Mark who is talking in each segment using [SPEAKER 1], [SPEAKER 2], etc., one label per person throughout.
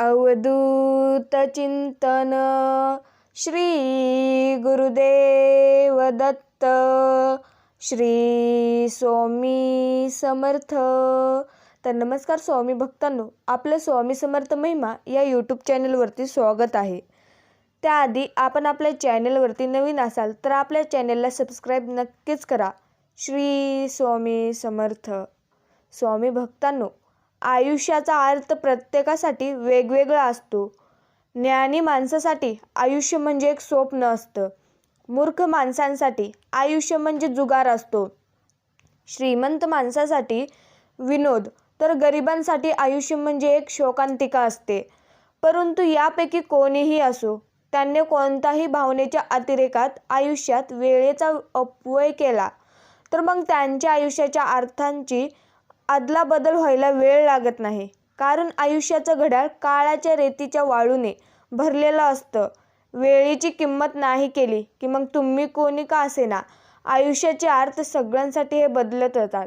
[SPEAKER 1] अवधूत चिंतन श्री गुरुदेव दत्त श्री स्वामी समर्थ. तर नमस्कार स्वामी भक्तांनो आपलं स्वामी समर्थ महिमा या यूट्यूब चॅनलवरती स्वागत आहे. त्याआधी आपण आपल्या चॅनलवरती नवीन असाल तर आपल्या चॅनलला सबस्क्राईब नक्कीच करा. श्री स्वामी समर्थ. स्वामी भक्तांनो आयुष्याचा अर्थ प्रत्येकासाठी वेगवेगळा असतो. ज्ञानी माणसासाठी आयुष्य म्हणजे एक स्वप्न असतं. मूर्ख माणसांसाठी आयुष्य म्हणजे जुगार असतो. श्रीमंत माणसासाठी विनोद तर गरिबांसाठी आयुष्य म्हणजे एक शोकांतिका असते. परंतु यापैकी कोणीही असो त्यांनी कोणताही भावनेच्या अतिरेकात आयुष्यात वेळेचा अपव्यय केला तर मग त्यांच्या आयुष्याच्या अर्थांची अदलाबदल व्हायला वेळ लागत नाही. कारण आयुष्याचं घड्याळ काळाच्या रेतीच्या वाळूने भरलेलं असतं. वेळेची किंमत नाही केली की मग तुम्ही कोणी का असेना? आयुष्याचे अर्थ सगळ्यांसाठी हे बदलत होतात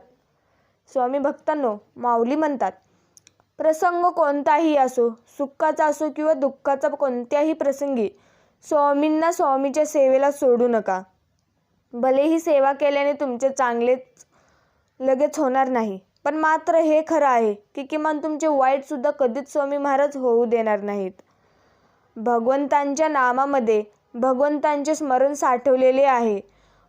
[SPEAKER 1] स्वामी भक्तांनो माऊली म्हणतात प्रसंग कोणताही असो सुखाचा असो किंवा दुःखाचा कोणत्याही प्रसंगी स्वामींना स्वामीच्या सेवेला सोडू नका. भलेही सेवा केल्याने तुमचे चांगलेच लगेच होणार नाही. पण मात्र हे खरं आहे की किमान तुमचे वाईटसुद्धा कधीच स्वामी महाराज होऊ देणार नाहीत. भगवंतांच्या नामामध्ये भगवंतांचे स्मरण साठवलेले आहे.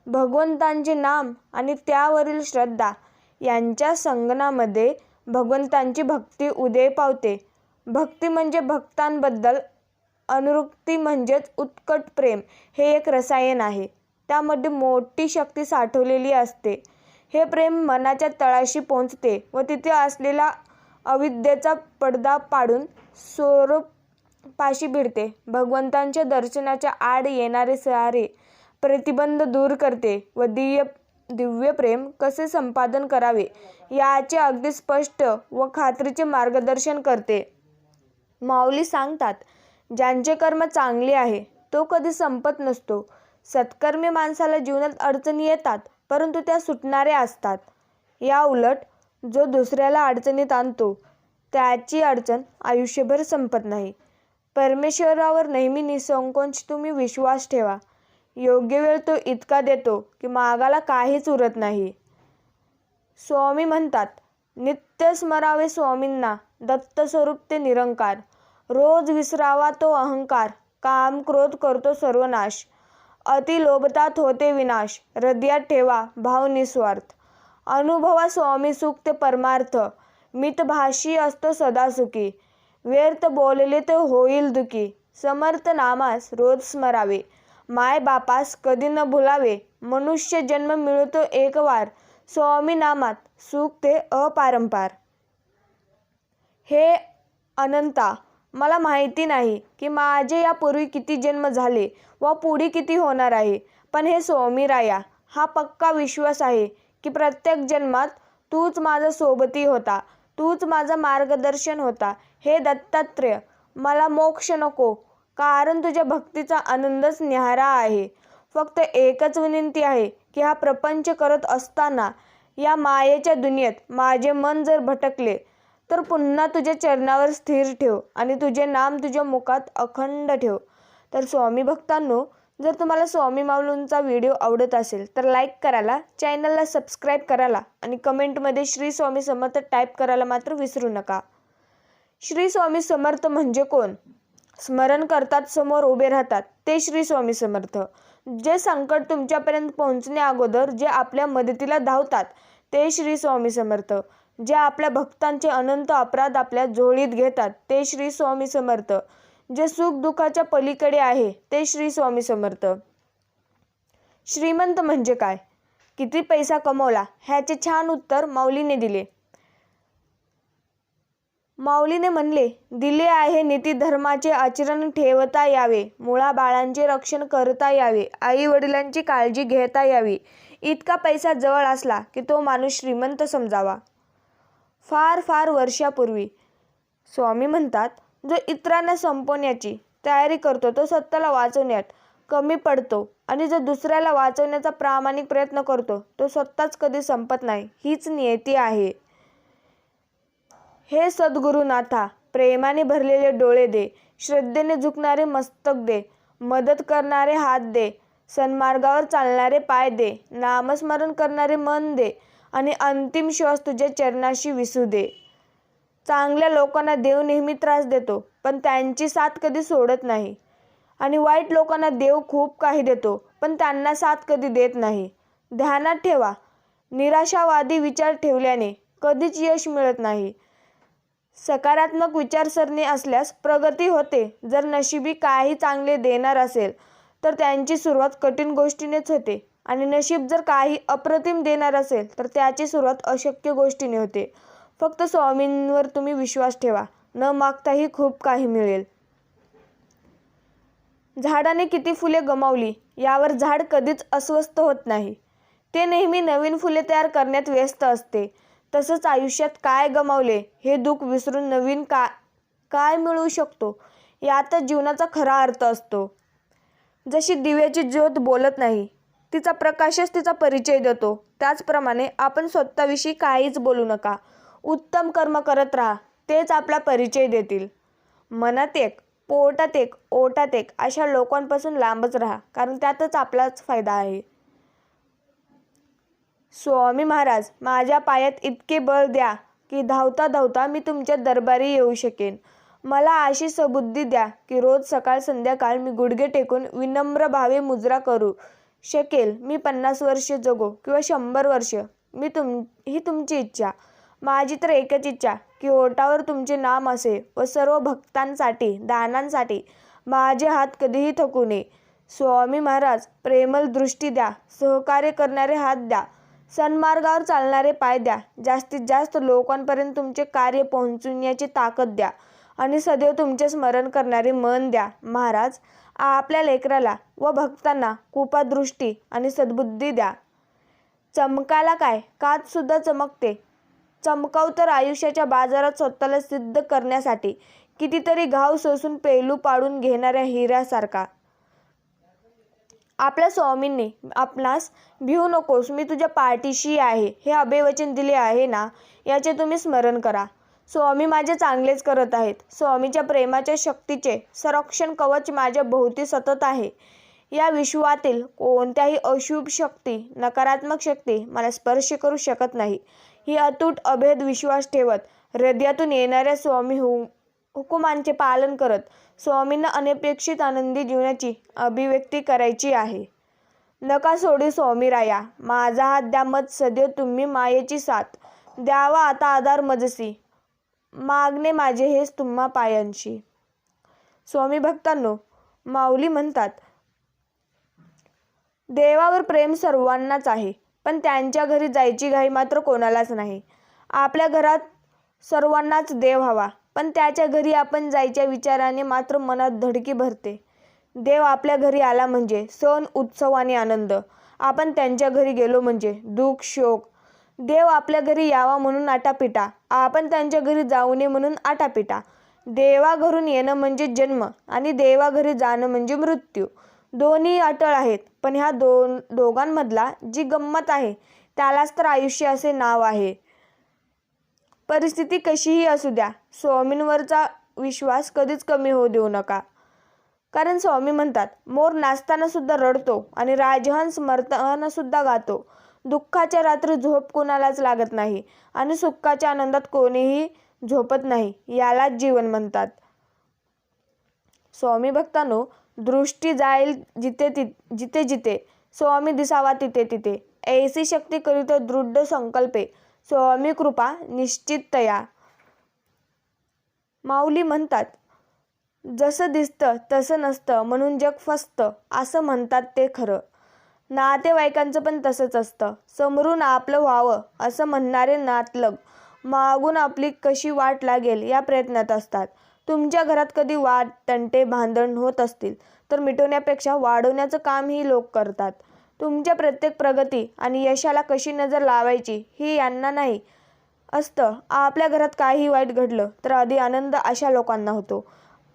[SPEAKER 1] भगवंतांचे नाम आणि त्यावरील श्रद्धा यांच्या संगणामध्ये भगवंतांची भक्ती उदय पावते. भक्ती म्हणजे भक्तांबद्दल अनुरुक्ती म्हणजेच उत्कट प्रेम हे एक रसायन आहे. त्यामध्ये मोठी शक्ती साठवलेली असते. हे प्रेम मनाच्या तळाशी पोहोचते व तिथे असलेला अविद्येचा पडदा पाडून स्वरूपाशी भिडते. भगवंतांच्या दर्शनाच्या आड येणारे सारे प्रतिबंध दूर करते व दिव्य दिव्य प्रेम कसे संपादन करावे याचे अगदी स्पष्ट व खात्रीचे मार्गदर्शन करते. माऊली सांगतात ज्यांचे कर्म चांगले आहे तो कधी संपत नसतो. सत्कर्मी माणसाला जीवनात अडचणी येतात. परंतु त्या सुटणाऱ्या असतात. या उलट जो दुसऱ्याला अडचणीत आणतो त्याची अडचण आयुष्यभर संपत नाही. परमेश्वरावर नेहमी निसंकोच तुम्ही विश्वास ठेवा. योग्य वेळ तो इतका देतो की मागाला काहीच उरत नाही. स्वामी म्हणतात नित्य स्मरावे स्वामींना दत्त स्वरूप ते निरंकार. रोज विसरावा तो अहंकार. काम क्रोध करतो सर्वनाश. अति लोभतात होते विनाश. हृदयात ठेवा भाव निस्वार्थ. अनुभवा स्वामी सुक्त परमार्थ. मितभाषी असतो सदा सुखी व्यर्थ बोलले तर होईल दुखी. समर्थ नामास रोज स्मरावे. माय बापास कधी न भुलावे. मनुष्य जन्म मिळतो एक वार. स्वामी नामात सुख ते अपारंपार. हे अनंता. मला माहिती नाही की माझे यापूर्वी किती जन्म झाले व पुढे किती होणार आहे. पण हे स्वामीराया हा पक्का विश्वास आहे की प्रत्येक जन्मात तूच माझा सोबती होता तूच माझा मार्गदर्शन होता हे दत्तात्रेय मला मोक्ष नको कारण तुझ्या भक्तीचा आनंदच न्यारा आहे. फक्त एकच विनंती आहे की हा प्रपंच करत असताना या मायेच्या दुनियेत माझे मन जर भटकले तर पुन्हा तुझ्या चरणावर स्थिर ठेव आणि तुझे नाम तुझ्या मुखात अखंड ठेव. तर स्वामी भक्तांनो जर तुम्हाला स्वामी माऊलींचा व्हिडिओ आवडत असेल तर लाईक करायला चॅनलला सबस्क्राईब करायला आणि कमेंटमध्ये श्री स्वामी समर्थ टाईप करायला मात्र विसरू नका. श्री स्वामी समर्थ म्हणजे कोण? स्मरण करतात समोर उभे राहतात ते श्री स्वामी समर्थ. जे संकट तुमच्यापर्यंत पोहोचण्या अगोदर जे आपल्या मदतीला धावतात ते श्री स्वामी समर्थ. जे आपल्या भक्तांचे अनंत अपराध आपल्या झोळीत घेतात ते श्री स्वामी समर्थ. जे सुख दुःखाच्या पलीकडे आहे ते श्री स्वामी समर्थ. श्रीमंत म्हणजे काय? किती पैसा कमवला? ह्याचे छान उत्तर माऊलीने दिले. माऊलीने म्हणले दिले आहे नीती धर्माचे आचरण ठेवता यावे मुळा बाळांचे रक्षण करता यावे आई वडिलांची काळजी घेता यावी. इतका पैसा जवळ असला की तो माणूस श्रीमंत समजावा. फार फार वर्षापूर्वी. स्वामी म्हणतात जो इतरांना संपवण्याची तयारी करतो तो स्वतःला वाचवण्यात कमी पडतो आणि जो दुसऱ्याला वाचवण्याचा प्रामाणिक प्रयत्न करतो तो स्वतःच कधी संपत नाही. हीच नियती आहे. हे सद्गुरुनाथा प्रेमाने भरलेले डोळे दे श्रद्धेने झुकणारे मस्तक दे मदत करणारे हात दे सन्मार्गावर चालणारे पाय दे नामस्मरण करणारे मन दे आणि अंतिम श्वास तुझ्या चरणाशी विसू दे. चांगल्या लोकांना देव नेहमी त्रास देतो पण त्यांची साथ कधी सोडत नाही. आणि वाईट लोकांना देव खूप काही देतो पण त्यांना साथ कधी देत नाही. ध्यानात ठेवा. निराशावादी विचार ठेवल्याने कधीच यश मिळत नाही. सकारात्मक विचारसरणी असल्यास प्रगती होते. जर नशिबी काही चांगले देणार असेल तर त्यांची सुरुवात कठीण गोष्टीनेच होते. आणि नशीब जर काही अप्रतिम देणार असेल तर त्याची सुरुवात अशक्य गोष्टीने होते. फक्त स्वामींवर तुम्ही विश्वास ठेवा. न मागताही खूप काही मिळेल. झाडाने किती फुले गमावली यावर झाड कधीच अस्वस्थ होत नाही. ते नेहमी नवीन फुले तयार करण्यात व्यस्त असते. तसंच आयुष्यात काय गमावले हे दुःख विसरून नवीन का काय मिळवू शकतो यातच जीवनाचा खरा अर्थ असतो. जशी दिव्याची ज्योत बोलत नाही तिचा प्रकाशच तिचा परिचय देतो. त्याचप्रमाणे आपण स्वतःविषयी काहीच बोलू नका. उत्तम कर्म करत राहा. तेच आपला परिचय देतील. मनात एक पोटात एक ओटात एक अशा लोकांपासून लांबच राहा. कारण त्यातच आपलाच फायदा आहे. स्वामी महाराज माझ्या पायात इतके बळ द्या की धावता धावता मी तुमच्या दरबारी येऊ शकेन. मला अशी सबुद्धी द्या की रोज सकाळ संध्याकाळ मी गुडघे टेकून विनम्र भावे मुजरा करू. शकेल. मी पन्नास वर्ष जगो किंवा शंभर वर्ष. मी तुम ही तुमची इच्छा. माझी तर एकच इच्छा की ओटावर तुमचे नाम असे व सर्व भक्तांसाठी दानांसाठी माझे हात कधीही थकू नये. स्वामी महाराज प्रेमल दृष्टी द्या सहकार्य करणारे हात द्या सन्मार्गावर चालणारे पाय द्या जास्तीत जास्त लोकांपर्यंत तुमचे कार्य पोहोचवण्याची ताकद द्या आणि सदैव तुमचे स्मरण करणारे मन द्या. महाराज आपल्या लेकराला व भक्तांना कृपादृष्टी आणि सद्बुद्धी द्या. चमकाला काय? काचसुद्धा चमकते. चमकाव तर आयुष्याच्या बाजारात स्वतःला सिद्ध करण्यासाठी कितीतरी घाव सोसून पेलू पाडून घेणाऱ्या हिऱ्यासारखा. आपल्या स्वामींनी आपणास भिवू नकोस मी तुझ्या पाठीशी आहे. हे अभयवचन दिले आहे ना? याचे तुम्ही स्मरण करा. स्वामी माझे चांगलेच करत आहेत. स्वामीच्या प्रेमाच्या शक्तीचे संरक्षण कवच माझ्या भोवती सतत आहे. या विश्वातील कोणत्याही अशुभ शक्ती नकारात्मक शक्ती मला स्पर्श करू शकत नाही. ही अतूट अभेद विश्वास ठेवत हृदयातून येणाऱ्या स्वामी हु हुकुमांचे पालन करत स्वामींना अनपेक्षित आनंदी जीवनाची अभिव्यक्ती करायची आहे. नका सोडी स्वामी राया माझा हात द्या मत सदैव तुम्ही मायेची साथ. द्यावा आता आधार मजसी. मागणे माझे हेच तुम्हा पायांशी. स्वामी भक्तांनो माऊली म्हणतात देवावर प्रेम सर्वांनाच आहे पण त्यांच्या घरी जायची घाई मात्र कोणालाच नाही. आपल्या घरात सर्वांनाच देव हवा पण त्याच्या घरी आपण जायच्या विचाराने मात्र मनात धडकी भरते. देव आपल्या घरी आला म्हणजे सण उत्सव आणि आनंद. आपण त्यांच्या घरी गेलो म्हणजे दुःख शोक देव आपल्या घरी यावा म्हणून आटापिटा. आपण त्यांच्या घरी जाऊ नये म्हणून आटापिटा. देवाघरून येणं म्हणजे जन्म आणि देवाघरी जाणं म्हणजे मृत्यू. दोन्ही अटळ आहेत पण ह्या दोन दोघांमधला जी गंमत आहे त्यालाच तर आयुष्य असे नाव आहे. परिस्थिती कशीही असू द्या स्वामींवरचा विश्वास कधीच कमी होऊ देऊ नका. कारण स्वामी म्हणतात मोर नाचताना सुद्धा रडतो आणि राजहंस मरताना सुद्धा गातो. दुःखाच्या रात्री झोप कोणालाच लागत नाही आणि सुखाच्या आनंदात कोणीही झोपत नाही यालाच जीवन म्हणतात. स्वामी भक्तांनो दृष्टी जाईल जिथे ति जिथे जिथे स्वामी दिसावा तिथे तिथे. ऐसी शक्ती करीत दृढ संकल्पे. स्वामी कृपा निश्चिततया. माऊली म्हणतात जसं दिसतं तसं नसतं म्हणून जग फसतं असं म्हणतात ते खरं. नातेवाईकांचं पण तसंच असतं. समोरून आपलं व्हावं असं म्हणणारे नातलग. मागून आपली कशी वाट लागेल या प्रयत्नात असतात. तुमच्या घरात कधी वाद तंटे भांडण होत असतील तर मिटवण्यापेक्षा वाढवण्याचं काम ही लोक करतात. तुमच्या प्रत्येक प्रगती आणि यशाला कशी नजर लावायची ही यांना नाही असतं. आपल्या घरात काही वाईट घडलं तर आधी आनंद अशा लोकांना होतो.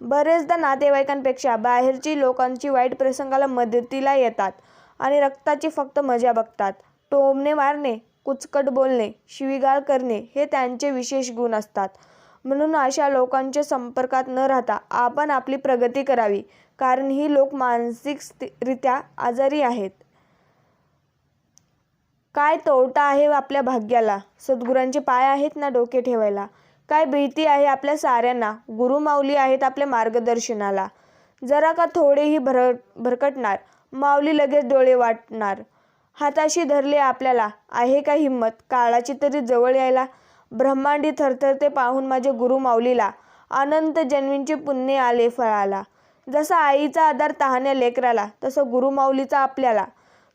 [SPEAKER 1] बरेचदा नातेवाईकांपेक्षा बाहेरची लोकांची वाईट प्रसंगाला मदतीला येतात. आणि रक्ताची फक्त मजा बघतात. टोमणे मारणे कुचकट बोलणे शिवीगाळ करणे हे त्यांचे विशेष गुण असतात. म्हणून अशा लोकांच्या संपर्कात न राहता आपण आपली प्रगती करावी कारण ही लोक मानसिकरित्या आजारी आहेत. काय तोटा आहे आपल्या भाग्याला? सद्गुरांचे पाय आहेत ना डोके ठेवायला? काय भीती आहे आपल्या साऱ्यांना? गुरुमाऊली आहेत आपल्या मार्गदर्शनाला. जरा का थोडेही भर भरकटणार? माऊली लगेच डोळे वाटणार. हाताशी धरले आपल्याला. आहे का हिंमत? काळाची तरी जवळ यायला. ब्रह्मांडी थरथरते पाहून माझे गुरु माऊलीला. अनंत जन्मींचे पुण्य आले फळाला. जसा आईचा आधार तहाण्या लेकराला तसं गुरुमाऊलीचा आपल्याला.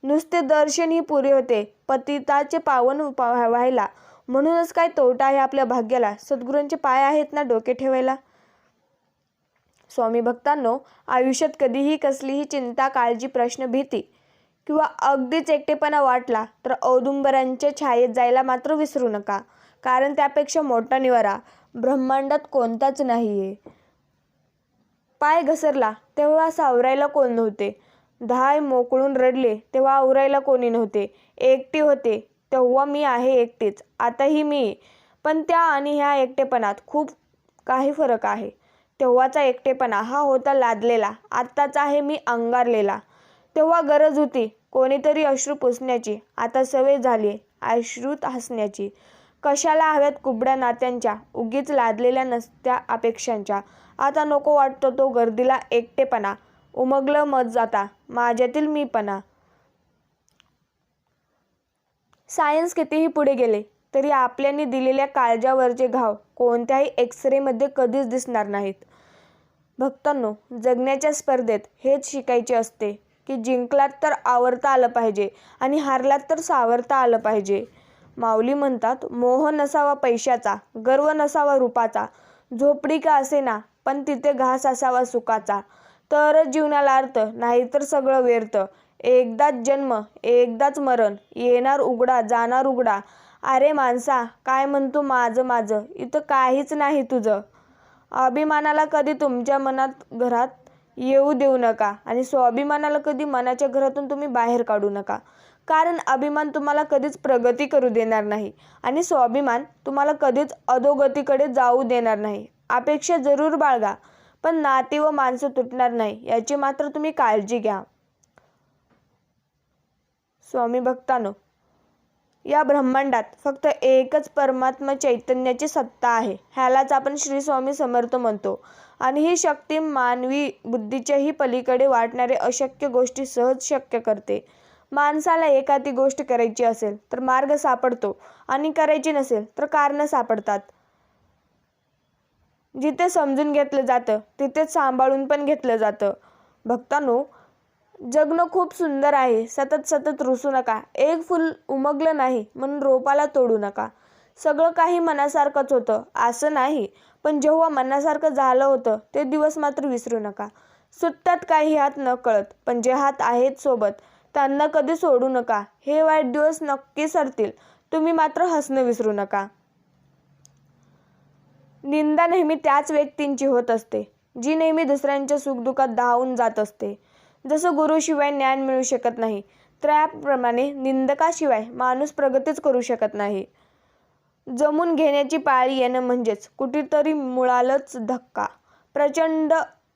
[SPEAKER 1] नुसते दर्शन ही पुरे होते. पतिताचे पावन व्हायला म्हणूनच काय तोटा आहे आपल्या भाग्याला? सद्गुरूंचे पाय आहेत ना डोके ठेवायला? स्वामी भक्तांनो आयुष्यात कधीही कसलीही चिंता काळजी प्रश्न भीती किंवा अगदीच एकटेपणा वाटला तर औदुंबरांच्या छायेत जायला मात्र विसरू नका. कारण त्यापेक्षा मोठा निवारा ब्रह्मांडात कोणताच नाही आहे पाय घसरला तेव्हा सावरायला कोण नव्हते. धाय मोकळून रडले तेव्हा आवरायला कोणी नव्हते. एकटी होते तेव्हा मी आहे एकटीच. आताही मी पण त्या आणि ह्या एकटेपणात खूप काही फरक आहे. तेव्हाचा एकटेपणा हा होता लादलेला. आत्ताचा आहे मी अंगारलेला. तेव्हा गरज होती कोणीतरी अश्रू पुसण्याची. आता सवय झाली अश्रूत हसण्याची. कशाला हव्यात कुबड्या नात्यांच्या? उगीच लादलेल्या नसत्या अपेक्षांच्या. आता नको वाटतो तो गर्दीला एकटेपणा. उमगलं मत जाता. माझ्यातील मीपणा. सायन्स कितीही पुढे गेले तरी आपल्याने दिलेल्या काळजावरचे घाव कोणत्याही एक्सरेमध्ये कधीच दिसणार नाहीत. भक्तांनो जगण्याच्या स्पर्धेत हेच शिकायचे असते की जिंकलात तर आवरता आलं पाहिजे आणि हारलात तर सावरता आलं पाहिजे. माऊली म्हणतात मोह नसावा पैशाचा गर्व नसावा रूपाचा झोपडी का असेना पण तिथे घास असावा सुखाचा. तरच जीवनाला अर्थ नाहीतर सगळं व्यर्थ. एकदाच जन्म एकदाच मरण येणार उघडा जाणार उघडा अरे माणसा काय म्हणतो माझं माझं? इथं काहीच नाही तुझं. अभिमानाला कधी तुमच्या मनात घरात येऊ देऊ नका आणि स्वाभिमानाला कधी मनाच्या घरातून तुम्ही बाहेर काढू नका. कारण अभिमान तुम्हाला कधीच प्रगती करू देणार नाही आणि स्वाभिमान तुम्हाला कधीच अधोगतीकडे जाऊ देणार नाही. अपेक्षा जरूर बाळगा पण नाती व माणसं तुटणार नाही याची मात्र तुम्ही काळजी घ्या. स्वामी भक्तानो या ब्रह्मांडात फक्त एकच परमात्मा चैतन्याची सत्ता आहे. ह्यालाच आपण श्री स्वामी समर्थ म्हणतो. आणि ही शक्ती मानवी बुद्धीच्याही पलीकडे वाटणारे अशक्य गोष्टी सहज शक्य करते. माणसाला एखादी गोष्ट करायची असेल तर मार्ग सापडतो. आणि करायची नसेल तर कारणं सापडतात. जिथे समजून घेतलं जातं तिथेच सांभाळून पण घेतलं जातं. भक्तांनो जगणं खूप सुंदर आहे. सतत सतत रुसू नका. एक फुल उमगलं नाही म्हणून रोपाला तोडू नका. सगळं काही मनासारखंच होतं. असं नाही पण जेव्हा मनासारखं झालं होतं ते दिवस मात्र विसरू नका. सुटतात काही हात न कळत पण जे हात आहेत सोबत त्यांना कधी सोडू नका. हे वाईट दिवस नक्की सरतील. तुम्ही मात्र हसणं विसरू नका. निंदा नेहमी त्याच व्यक्तींची होत असते जी नेहमी दुसऱ्यांच्या सुखदुःखात धावून जात असते. जसं गुरुशिवाय ज्ञान मिळू शकत नाही त्याप्रमाणे निंदकाशिवाय माणूस प्रगतीच करू शकत नाही. जमून घेण्याची पाळी येणं म्हणजेच कुठेतरी मुळालच धक्का. प्रचंड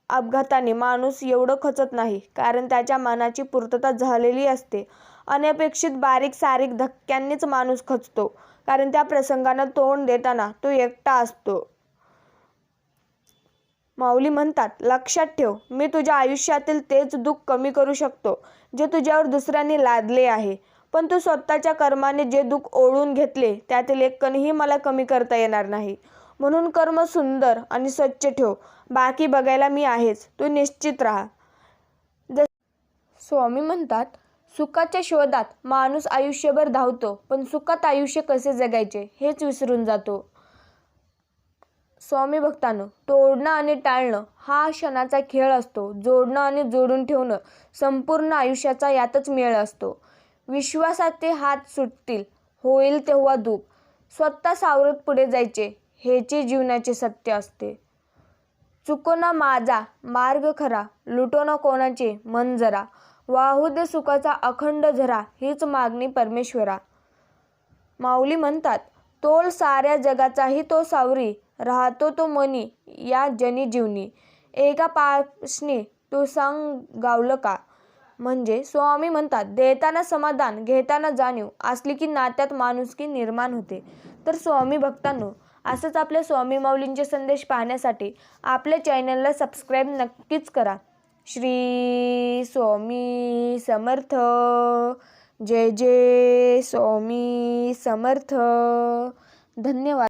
[SPEAKER 1] अपघाताने माणूस एवढं खचत नाही कारण त्याच्या मनाची पूर्तता झालेली असते. अनपेक्षित बारीक सारीक धक्क्यांनीच माणूस खचतो कारण त्या प्रसंगांना तोंड देताना तो एकटा असतो. माऊली म्हणतात लक्षात ठेव मी तुझ्या आयुष्यातील तेच दुःख कमी करू शकतो जे तुझ्यावर दुसऱ्यांनी लादले आहे. पण तू स्वतःच्या कर्माने जे दुःख ओढून घेतले त्यातील एक कणही मला कमी करता येणार नाही. म्हणून कर्म सुंदर आणि स्वच्छ ठेव बाकी बघायला मी आहेच तू निश्चित राहा. जस स्वामी म्हणतात सुखाच्या शोधात माणूस आयुष्यभर धावतो पण सुखात आयुष्य कसे जगायचे हेच विसरून जातो. स्वामी भक्तांनो तोडणं आणि टाळणं हा क्षणाचा खेळ असतो. जोडणं आणि जोडून ठेवणं संपूर्ण आयुष्याचा यातच मेळ असतो. विश्वासाचे हात सुटतील होईल तेव्हा दुःख स्वतः सावरत पुढे जायचे हेचे जीवनाचे सत्य असते. चुको ना माझा मार्ग खरा. लुटो ना कोणाचे मन जरा. वाहू दे सुखाचा अखंड झरा हीच मागणी परमेश्वरा. माऊली म्हणतात तोल साऱ्या जगाचाही तो सावरी. राहतो तो मनी या जनी जीवनी. एका पाशनी तो सांग गावलं का? म्हणजे स्वामी म्हणतात देताना समाधान घेताना जाणीव असली की नात्यात माणुसकी निर्माण होते. तर स्वामी भक्तांनो असंच आपल्या स्वामी माऊलींचे संदेश पाहण्यासाठी आपल्या चॅनलला सबस्क्राईब नक्कीच करा. श्री स्वामी समर्थ. जय जय स्वामी समर्थ. धन्यवाद.